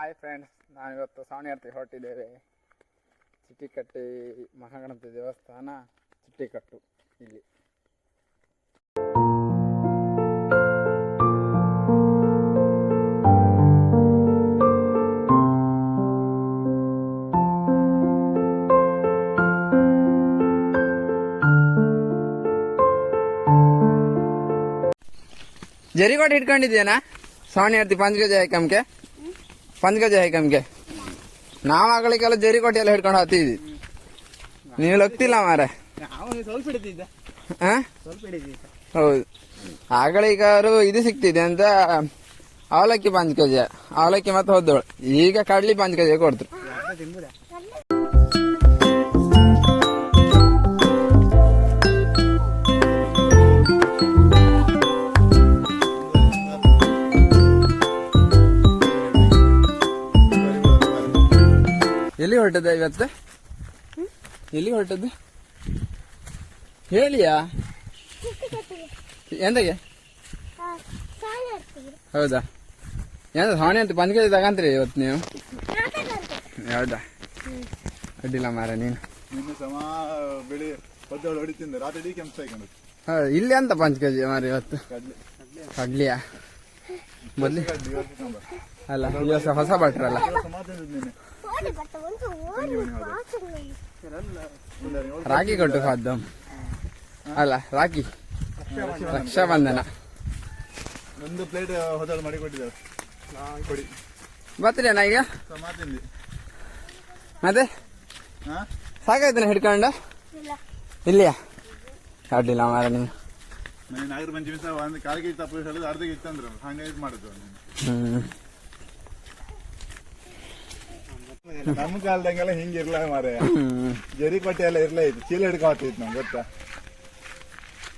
Hi friends ನಾವಿವತ್ತು ಸಾವಣಿಯರ್ತಿ ಹೊರಟಿದ್ದೇವೆ. ಚಿಟ್ಟಿಕಟ್ಟಿ ಮಹಾಗಣಪತಿ ದೇವಸ್ಥಾನ ಚಿಟ್ಟಿಕಟ್ಟು ಇಲ್ಲಿ. ಜರಿಗೋಟ್ ಇಟ್ಕೊಂಡಿದ್ಯಾನ ಸಾವಣಿಯರ್ತಿ ಪಂಚಗಜ ಹೈಕಮ್ಗೆ ಪಂಚಗಜ ಹೈಕಮ್ಗೆ ನಾವು ಜರಿ ಕೊಟ್ಟಿ ಎಲ್ಲ ಹಿಡ್ಕೊಂಡು ಹತ್ತಿದ್ವಿ. ನೀವು ಲಗ್ತಿಲ್ಲ ಮಾರೆ. ಹೌದು. ಆಗಳಿಗಾರು ಇದು ಸಿಕ್ತಿದೆ ಅಂತ ಅವಲಕ್ಕಿ ಪಂಚ ಕೆಜಿ ಅವಲಕ್ಕಿ ಮತ್ತೆ ಹೋದವಳು ಈಗ ಕಡ್ಲಿ ಪಂಚ ಕೆಜಿ ಕೊಡ್ತರು ಎಲ್ಲಿ ಹೊರಟದ ಇವತ್ತು? ಎಲ್ಲಿ ಹೊರಟದ್ದು? ಹೇಳಿಯಾ? ಎಂದಗೆ ಹೌದಾ? ಎಂತ ಸಾವಣಿ ಅಂತ ಪಂಚ ತಗಂತ್ರಿ ತಗಂತೀರಿ ಇವತ್ತು ನೀವು? ಹೌದಾ? ಅಡ್ಡಿಲ್ಲ ಮಾರ ನೀನು. ಇಲ್ಲಿ ಅಂತ ಪಂಚ ಕೆಜಿ ಮಾರ ಇವತ್ತು? ಕಡ್ಲಿ. ಕಡ್ಲಿಯಾ? ಮೊದ್ಲು ಅಲ್ಲ ಇವತ್ತು ಹೊಸ ಭಟ್ರಲ್ಲ ರಾಖಿ ಕೊಟ್ಟು ಸಾಧ್ಯ ಅಲ್ಲ ರಾಖಿ ರಕ್ಷಾಬಂಧನ. ಒಂದು ಪ್ಲೇಟ್ ಹೊದಳು ಮಾಡಿ ಕೊಟ್ಟಿದ್ದಾರೆ. ಕೊಡಿ. ಬರ್ತೀರೇನ ಈಗ? ಮಾತಿಂದಿ ಮತ್ತೆ? ಹಾ? ಸಾಕಾಯ್ತಾನೆ ಹಿಡ್ಕೊಂಡು? ಇಲ್ಲಿಯಾ? ಅಡ್ಡಿಲ್ಲ ಮಾರ ನೀನು. ಮನೆ ನಾಗರ ಪಂಚಮಿ ಸಹ ಒಂದು ಕಾಲಿಗೆ ಕೆಜಿ ತಪ್ಪು ಹೇಳಿದ್ರೆ ಅರ್ಧ ಕೆಜಿ ತಂದ್ರು ಹಂಗೆ ಇದು ಮಾಡುದು ಹ್ಮ್. ನಮ್ಮ ಕಾಲದಂಗೆಲ್ಲ ಹಿಂಗಿರ್ಲ ಇರ್ಲ ಮಾರೆ ಹ್ಮ್ ಜರಿ ಕೊಟ್ಟೆ ಎಲ್ಲ ಇರ್ಲೇ ಇತ್ತು. ಚೀಲ ಹಿಡ್ಕೊತಿತ್ತು ನಮ್ ಗೊತ್ತಾ?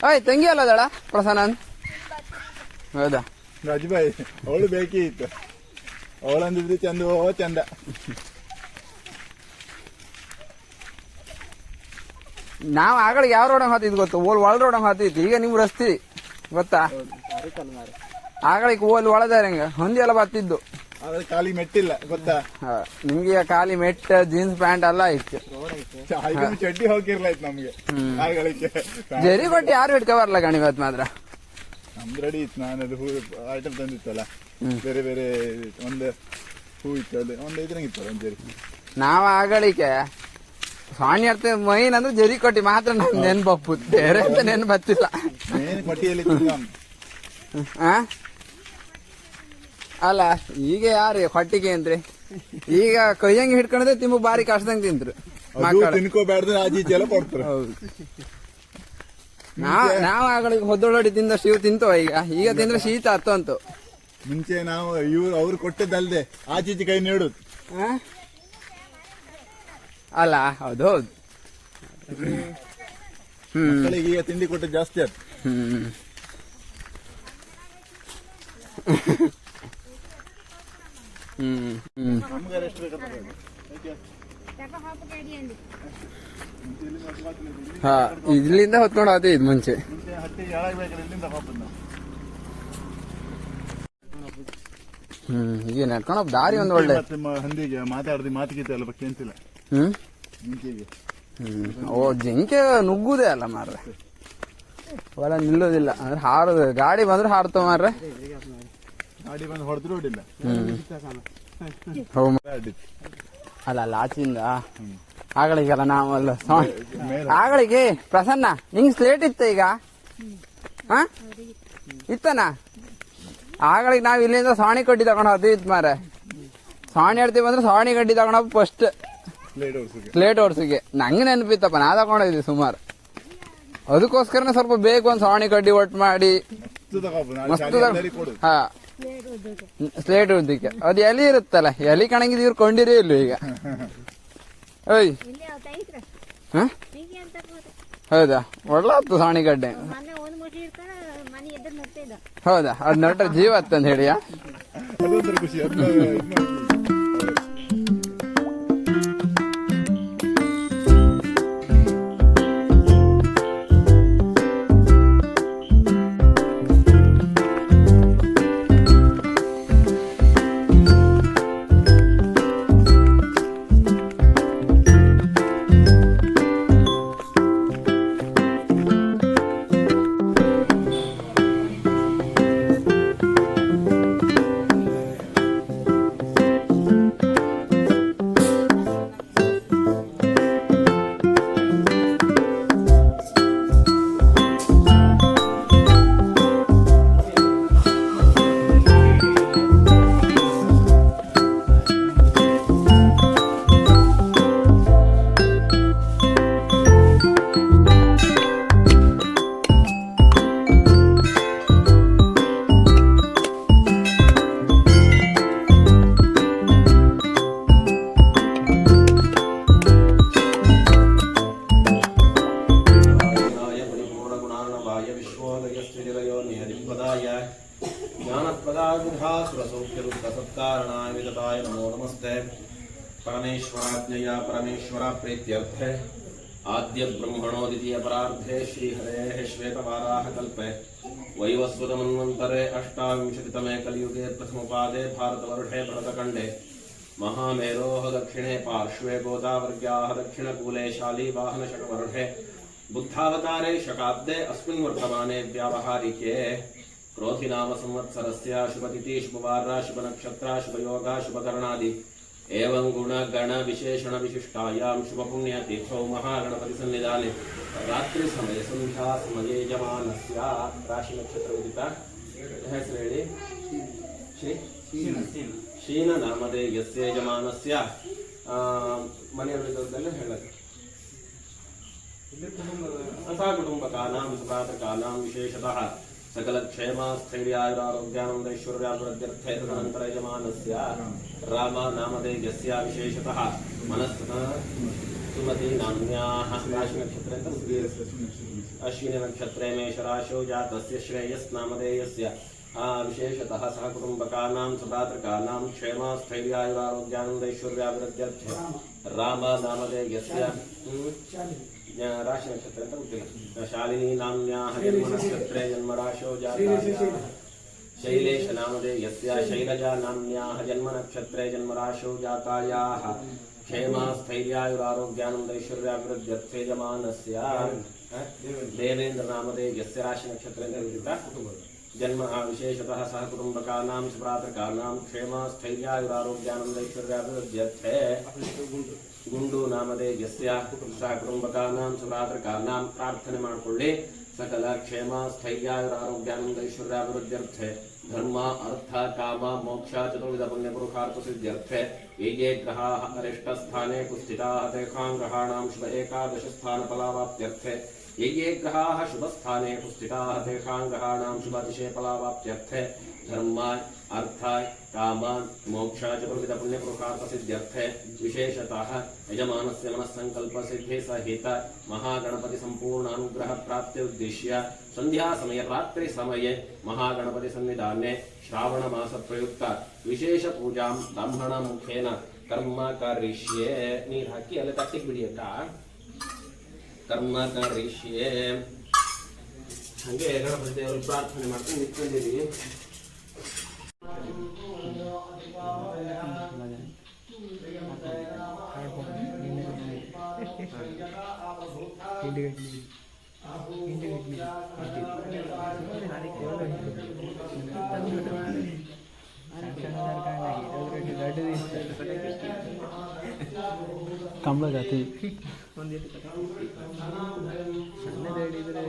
ತಂಗಿ ತಂಗಿ ಅಲ್ಲದಳ ಪ್ರಸನ್ನ ಹೌದಾ? ರಜಬಾಯಿ ಅವಳು ಬೇಕೇ ಇತ್ತು. ಅವಳಂದಿದ್ರೆ ಚಂದ ಓ ಚಂದ. ನಾವ್ ಆಗಳ ಯಾವ ರೋಡ್ ಹಾತಿದ್ ಗೊತ್ತು? ಓಲ್ ಒಳ ರೋಡ್ ಹಾತಿತ್ತು. ಈಗ ನೀವು ರಸ್ತಿ ಗೊತ್ತಾ? ಆಗಳಿಗೆ ಓಲ್ ಒಳದಾರಂಗ ಹೊಂದಿ ಎಲ್ಲ ಬತ್ತಿದ್ದು ಖಾಲಿ ಮೆಟ್ಟಿಲ್ಲ ಗೊತ್ತಾ? ನಿಮ್ಗೆ ಖಾಲಿ ಮೆಟ್ಟ ಜೀನ್ಸ್ ಪ್ಯಾಂಟ್ ಎಲ್ಲ ಇತ್ತು ಚಡ್ಡಿ ಹೋಗಿರ್ಲಾಯ್ತು ನಮ್ಗೆ ಕಾಲ್ಗಳಿಗೆ ಜರಿ ಬಟ್ಟೆ ಯಾರು ಇಟ್ಕೊ ಬರಲ್ಲ ಕಣಿ ಇವತ್ತು ಮಾತ್ರ? ನಮ್ದು ರೆಡಿ ಇತ್ತು ನಾನು ಅದು ಹೂ ಐಟಮ್ ತಂದಿತ್ತಲ್ಲ. ಬೇರೆ ಬೇರೆ ಒಂದು ಹೂ ಇತ್ತು ಅದು ಒಂದು ಇದ್ರಂಗೆ ಇತ್ತಲ್ಲ ಒಂದು ಜರಿ. ನಾವು ಆಗಳಿಗೆ ಸ್ವಾಮಿ ಅರ್ಥ ಮೈನ್ ಅಂದ್ರೆ ಜರಿ ಕೊಟ್ಟಿ ಮಾತ್ರ ನಮ್ ನೆನ್ಪಪ್ಪು. ಬೇರೆ ಅಂತ ನೆನ್ ಬತ್ತಿಲ್ಲ ಮೇನ್ ಆ? ಅಲ್ಲ ಈಗ ಯಾರು ಹೊಟ್ಟಿಗೆ ಅಂದ್ರೆ ಈಗ ಕೈಯಂಗೆ ಹಿಡ್ಕೊಂಡ್ರೆ ತಿಂಬು ಬಾರಿ ಕಷ್ಟದಂಗ್ ತಿಂದ್ರು ತಿನ್ಕೋಬಾರ್ದು ಆಚೀಚೆ ಎಲ್ಲ ಕೊಡ್ತಾರೆ. ನಾವ್ ನಾವ್ ಆಗಳಿಗೆ ಹೊದ್ದೊಳಡಿ ತಿಂದ ಶಿವ ತಿಂತೋ ಈಗ. ಈಗ ತಿಂದ್ರೆ ಶೀತ ಹತ್ತಂತು ಮುಂಚೆ ನಾವು ಇವ್ರು ಅವ್ರು ಕೊಟ್ಟದ್ದಲ್ದೆ ಆಚೀಚಿ ಕೈ ನೀಡುದು? ಅಲ್ಲ ಹೌದು ಹೌದು. ಹ್ಮ್. ಮಕ್ಕಳಿಗೆ ಈಗ ತಿಂಡಿ ಕೊಟ್ಟದ್ದು ಜಾಸ್ತಿ ಆಯ್ತು ಹ್ಮ್ ಹ್ಮ್ ಹ್ಮ್ ನಮ್ಗೆ ಎಷ್ಟು ಬೇಕಾದ್ರೆ ಹಾ ಇಲ್ಲಿಂದ ಹೊತ್ಕೊಂಡು ಆತ ಇದ್ ಮುಂಚೆ. ಹ್ಮ್ ಈಗ ನಡ್ಕೊಂಡು ಹೋಗ್ ದಾರಿ ಒಂದ್ ಒಳ್ಳೆ. ಹಂದಿಗೆ ಮಾತಾಡ್ದು ಮಾತುಕತೆ ಅಲ್ಲ ಬಗ್ಗೆ ಅಂತಿಲ್ಲ ಹ್ಮ್ ಓ ಜಿಂಕೆ ನುಗ್ಗುದೇ ಅಲ್ಲ ಮಾರ್ರೆ. ಹೊಲ ನಿಲ್ಲೋದಿಲ್ಲ ಅಂದ್ರೆ ಹಾರುದು ಗಾಡಿ ಬಂದ್ರೆ ಹಾರ್ತವ ಮಾರ್ರೆ. ಗಾಡಿ ಬಂದು ಹೊಡೆದ್ರು ಹೊಡಿಲ್ಲ ಹೌ ಅಡ್ಡಿತ್ತು ಅಲ್ಲ ಅಲ್ಲ ಆಚಿಂದ. ಆಗಳಿಗೆಲ್ಲ ನಾವಲ್ಲ ಆಗಳಿಗೆ ಪ್ರಸನ್ನ ನಿಂಗ್ ಸ್ಲೇಟ್ ಇತ್ತ ಈಗ? ಹಾ? ಇತ್ತನ? ಆಗಳಿಗೆ ನಾವ್ ಇಲ್ಲಿಂದ ಸಾಣಿ ಕಡ್ಡಿ ತಗೊಂಡ್ ಹೋದ್ವಿ ಇತ್ ಮಾರೆ. ಸಾಣಿ ಆಡ್ತೀವಿ ಅಂದ್ರೆ ಸಾಣಿ ಕಡ್ಡಿ ತಗೊಂಡ್ ಫಸ್ಟ್ ಪ್ಲೇಟ್ ಓಡ್ಸಿಗೆ. ನಂಗೆ ನೆನಪಿತ್ತಪ್ಪ ನಾ ತಗೊಂಡಿದ್ವಿ ಸುಮಾರು. ಅದಕ್ಕೋಸ್ಕರನೇ ಸ್ವಲ್ಪ ಬೇಕು ಒಂದ್ ಸಾಣಿ ಕಡ್ಡಿ ಒಟ್ಟು ಮಾಡಿ. ಮಸ್ತು ಹಾ. ಸ್ಲೇಟ್ ಉದ್ದಕ್ಕೆ ಅದು ಎಲಿ ಇರುತ್ತಲ್ಲ ಎಲಿ ಕಣಂಗಿದ ಇವ್ರು ಕೊಂಡಿರೇ ಇಲ್ಲ ಈಗ? ಓಯ್. ಇಲ್ಲಿ ಅವತ್ತ ಐತ್ರ ಹ? ಹೀಗೆ ಅಂತ ಹೋದ. ಹೌದಾ? ಒಳ್ಳೆ ಸಾಣಿಗಡ್ಡೆ ಹೌದಾ ಅದ್ ನಟ್ರ ಜೀವ ಅಂತ ಹೇಳಿಯಾ? परमेश्वराज्ञया परमेश्वरा प्रीत्यर्थे आद्य ब्रह्मणो द्वितीय परार्धे श्रीहरेः श्वेतवाराः कल्पे। वैवस्वतमन्वन्तरे अष्टाविंशतितमे कलियुगे प्रथमपादे भारतवर्षे भरतखण्डे महामेरोः दक्षिणे पार्श्वे गोदावर्ग्याः दक्षिणकूले शालीवाहनशकवर्षे बुद्धावतारे शकाब्दे अस्मिन् वर्तमाने व्यावहारिके। क्रोधिनाम संवत्सरस्य शुभतिथि शुभवार शुभनक्षत्र, शुभयोगा, शुभकरणादि। एवं गुणगणविशेषणविशिष्टायां शुभपुण्यतिथौ महागणपतिसन्निधाने रात्रिसमये सन्ध्यासमये यजमानस्य राशिनक्षत्रविदिता ಹೆಸರು ಹೇಳಿ ಶ್ರೀ ಶೀನ ನಾಮಧೇಯಸ್ಯ ಯಜಮಾನಸ್ಯ ಆ, ಮನೆಯವರಿದ್ದೆಲ್ಲ ಹೇಳಕ್ಕೆ तथा कुटुम्बकानां सुखातकानां विशेषतः सकलक्षेमस्थैर्यायुरारोग्यानन्दैश्वर्याभिवृद्ध्यर्थे तदनन्तरयजमानस्य राम नामधेयस्य विशेषतः। मनस्तः सुमती नाम्न्याः। राशिनक्षत्रे अश्विनि नक्षत्रे मेषराशौ जातस्य श्रेयस्नामधेयस्य। विशेषतः सह कुटुम्बकानां सुभातृकानां क्षेमस्थैर्यायुरारोग्यानन्दैश्वर्याभिवृद्ध्यर्थे। राम नामधेयस्य राशि नक्षत्र उत्तीर्ण शालिनी नाम्याः जन्मनक्षत्रे जन्मराशो शैलेश नामदे यस्या शैलजा नाम्याः जन्मनक्षत्रे जन्मराशो जातायाः। क्षेमास्थैर्यायुरारोग्यानन्दैश्वर्याभिवृद्ध्यर्थेजमानस्य देवेन्द्र। नामदे यस्य राशिनक्षत्रे निर्मिता जन्म विशेषतः सह कुटुम्बकानां सुप्रातृकानां क्षेमास्थैर्यायुरारोग्यानन्दैश्वर्याभिवृद्ध्यर्थे ಕುಟುಂಬಕಾನಾಂ ಸುಭ್ರಾತೃಕಾನಾಂ ಕ್ಷೇಮ ಸ್ಥೈರ್ಯಾಯುರಾರೋಗ್ಯಾನಂದೈಶ್ವರ್ಯಾಭಿವೃದ್ಧ್ಯರ್ಥೇ ಗುಂಡು ನಾಮದೇ ಯಸ್ಯ ಸಹ ಕುಟುಂಬಕಾನಾಂ ಸುಭ್ರಾತೃಕಾನಾಂ ಪ್ರಾರ್ಥನೆ ಮಾಡಿಕೊಳ್ಳಿ ಸಕಲ ಕ್ಷೇಮ ಸ್ಥೈರ್ಯಾಯುರಾರೋಗ್ಯಾನಂದೈಶ್ವರ್ಯಾಭಿವೃದ್ಧ್ಯರ್ಥೆ ಧರ್ಮ ಅರ್ಥ ಕಾಮ ಮೋಕ್ಷ ಚತುರ್ವಿಧ ಪುಣ್ಯ ಪುರುಷಾರ್ಥ ಸಿದ್ಧ್ಯರ್ಥೆ ये ये ग्रहाः अरिष्टस्थाने कुस्थिताः तेषां ग्रहाणां शुभ एकादश स्थानफलावाप्त्यर्थे ये ये ग्रहाः शुभस्थाने कुस्थिताः तेषां ग्रहाणां शुभतिशे फलावाप्त्यर्थे धर्माय अर्थाय कामान् मोक्ष चतुर्विध पुण्यपुरुषार्थसिद्ध्यर्थे विशेषतः यजमानस्य मनस्सङ्कल्पसिद्धे सहित महागणपति सम्पूर्णानुग्रह प्राप्त्युद्दिश्य सन्ध्यासमये रात्रिसमये महागणपति सन्निधाने श्रावणमास प्रयुक्त ವಿಶೇಷ ಪೂಜಾಂ ಬ್ರಾಹ್ಮಣ ಮುಖೇನ ಕರ್ಮ ಕರಿಷ್ಯೆ ನೀರು ಹಾಕಿ ಅಲ್ಲಿ ತಟ್ಟಿಗೆ ಬಿಡಿಯಕ್ಕ ಕರ್ಮ ಕರಿಷ್ಯೆ ಹಂಗೆ ಗಣಪತಿ ದೇವರು ಪ್ರಾರ್ಥನೆ ಮಾಡ್ಕೊಂಡು ನಿಂತ್ಕೊಂಡಿದ್ದೀವಿ ಕಂಬಳ ಜಾತಿ ಸಣ್ಣದು ಹೇಳಿದ್ರೆ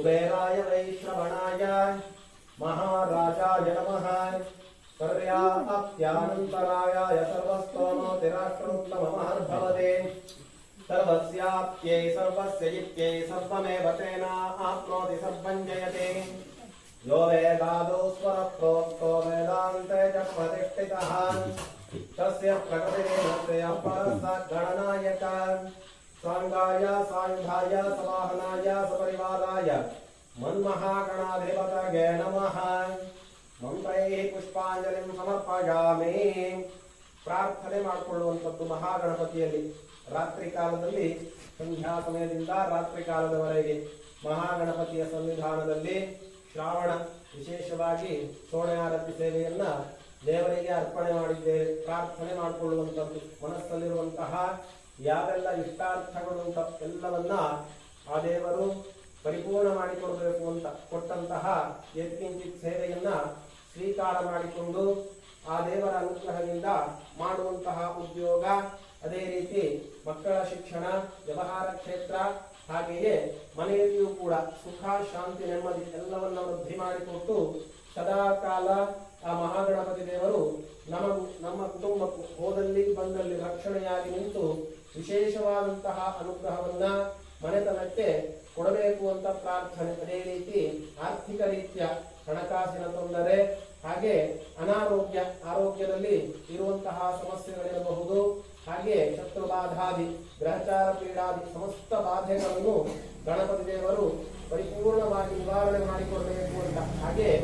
कुबेराय वै श्रवणाय महाराजाय नमः। पर्याप्त्यानन्तरायाय सर्वस्तोमोतिराष्ट्रमुत्तममहर्भवते सर्वस्याप्त्यै सर्वस्य इत्यै सर्वमेव तेन आप्नोति सर्वं जयते। यो वेदादौ स्वरप्रोक्तो वेदान्ते च प्रतिष्ठितः तस्य प्रकृतिरेणस्य परस्य गणनायक ಸಾಂಗಾಯ ಸಾಂಘಾಯ ಸಮಾಹನಾಯ ಸಪರಿವಾರಾಯ ಮನ್ಮಹಾಗಣಾಧಿಪತಗೆ ನಮಃ ಮಂತ್ರೈ ಪುಷ್ಪಾಂಜಲಿ ಸಮರ್ಪಯಾಮಿ ಪ್ರಾರ್ಥನೆ ಮಾಡಿಕೊಳ್ಳುವಂಥದ್ದು ಮಹಾಗಣಪತಿಯಲ್ಲಿ. ರಾತ್ರಿ ಕಾಲದಲ್ಲಿ, ಸಂಧ್ಯಾ ಸಮಯದಿಂದ ರಾತ್ರಿ ಕಾಲದವರೆಗೆ ಮಹಾಗಣಪತಿಯ ಸಂವಿಧಾನದಲ್ಲಿ ಶ್ರಾವಣ, ವಿಶೇಷವಾಗಿ ಸೋಣಯಾರತಿ ಸೇವೆಯನ್ನು ದೇವರಿಗೆ ಅರ್ಪಣೆ ಮಾಡಿದ್ದೇವೆ, ಪ್ರಾರ್ಥನೆ ಮಾಡಿಕೊಳ್ಳುವಂಥದ್ದು, ಮನಸ್ಸಲ್ಲಿರುವಂತಹ ಯಾವೆಲ್ಲ ಇಷ್ಟಾರ್ಥಗಳು ಅಂತ ಎಲ್ಲವನ್ನ ಆ ದೇವರು ಪರಿಪೂರ್ಣ ಮಾಡಿಕೊಡಬೇಕು ಅಂತ ಕೊಟ್ಟಂತಹ ಯತ್ಕಿಂಚಿತ್ ಸೇವೆಯನ್ನ ಸ್ವೀಕಾರ ಮಾಡಿಕೊಂಡು ಆ ದೇವರ ಅನುಗ್ರಹದಿಂದ ಮಾಡುವಂತಹ ಉದ್ಯೋಗ, ಅದೇ ರೀತಿ ಮಕ್ಕಳ ಶಿಕ್ಷಣ, ವ್ಯವಹಾರ ಕ್ಷೇತ್ರ, ಹಾಗೆಯೇ ಮನೆಯಲ್ಲಿಯೂ ಕೂಡ ಸುಖ, ಶಾಂತಿ, ನೆಮ್ಮದಿ ಎಲ್ಲವನ್ನ ವೃದ್ಧಿ ಮಾಡಿಕೊಟ್ಟು ಸದಾ ಕಾಲ ಆ ಮಹಾಗಣಪತಿ ದೇವರು ನಮ್ಮ ನಮ್ಮ ಕುಟುಂಬಕ್ಕೂ ಹೋದಲ್ಲಿ ಬಂದಲ್ಲಿ ರಕ್ಷಣೆಯಾಗಿ ನಿಂತು ವಿಶೇಷವಾದಂತಹ ಅನುಗ್ರಹವನ್ನ ಮನೆತನಕ್ಕೆ ಕೊಡಬೇಕು ಅಂತ ಪ್ರಾರ್ಥನೆ. ಅದೇ ರೀತಿ ಆರ್ಥಿಕ ರೀತಿಯ, ಹಣಕಾಸಿನ ತೊಂದರೆ, ಹಾಗೆ ಅನಾರೋಗ್ಯ, ಆರೋಗ್ಯದಲ್ಲಿ ಇರುವಂತಹ ಸಮಸ್ಯೆಗಳಿರಬಹುದು. ಹಾಗೆ ಶತ್ರುಬಾಧಾದಿ, ಗ್ರಹಚಾರ ಪೀಡಾದಿ ಸಮಸ್ತ ಬಾಧೆಗಳನ್ನು ಗಣಪತಿ ದೇವರು ಪರಿಪೂರ್ಣವಾಗಿ ನಿವಾರಣೆ ಮಾಡಿಕೊಡಬೇಕು ಅಂತ. ಹಾಗೆ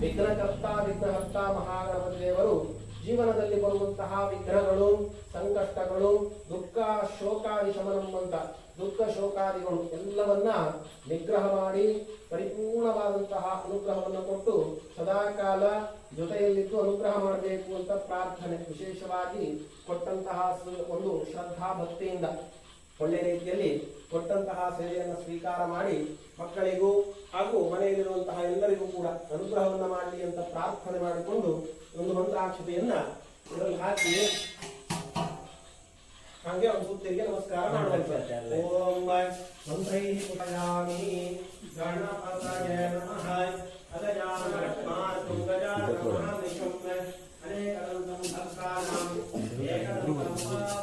ವಿಘ್ನಕರ್ತ, ವಿಘ್ನಹರ್ತ ಮಹಾಗಣಪತಿ ದೇವರು ಜೀವನದಲ್ಲಿ ಬರುವಂತಹ ವಿಗ್ರಹಗಳು, ಸಂಕಷ್ಟಗಳು, ದುಃಖ ಶೋಕಾದಿ ಶಮನಂಬಂತ ದುಃಖ ಶೋಕಾದಿಗಳು ಎಲ್ಲವನ್ನ ನಿಗ್ರಹ ಮಾಡಿ, ಪರಿಪೂರ್ಣವಾದಂತಹ ಅನುಗ್ರಹವನ್ನು ಕೊಟ್ಟು ಸದಾಕಾಲ ಜೊತೆಯಲ್ಲಿದ್ದು ಅನುಗ್ರಹ ಮಾಡಬೇಕು ಅಂತ ಪ್ರಾರ್ಥನೆ ವಿಶೇಷವಾಗಿ ಕೊಟ್ಟಂತಹ ಒಂದು ಶ್ರದ್ಧಾ ಭಕ್ತಿಯಿಂದ ಒಳ್ಳೆ ರೀತಿಯಲ್ಲಿ ಕೊಟ್ಟಂತಹ ಸೇವೆಯನ್ನು ಸ್ವೀಕಾರ ಮಾಡಿ ಮಕ್ಕಳಿಗೂ ಹಾಗೂ ಮನೆಯಲ್ಲಿರುವಂತಹ ಎಲ್ಲರಿಗೂ ಕೂಡ ಅನುಗ್ರಹವನ್ನು ಮಾಡಲಿ ಅಂತ ಪ್ರಾರ್ಥನೆ ಮಾಡಿಕೊಂಡು ಒಂದು ಮಂತ್ರಾಕ್ಷತೆಯನ್ನ ಇದರಲ್ಲಿ ಹಾಕಿ ಹಾಗೆ ಒಂದು ಸುತ್ತಿಗೆ ನಮಸ್ಕಾರ ಮಾಡುವಂತ ಓಂ ಮಂತ್ರೈ ಪುಟಯಾಮಿ ಗಣಪತಯ ನಮಃ ಅಗಜಾನನ ತುಂಗಜಾನನ ನಿಶಂ ಅನೇಕದಂತಂ ಭಕ್ತಾನಾಂ ಏಕದಂತಂ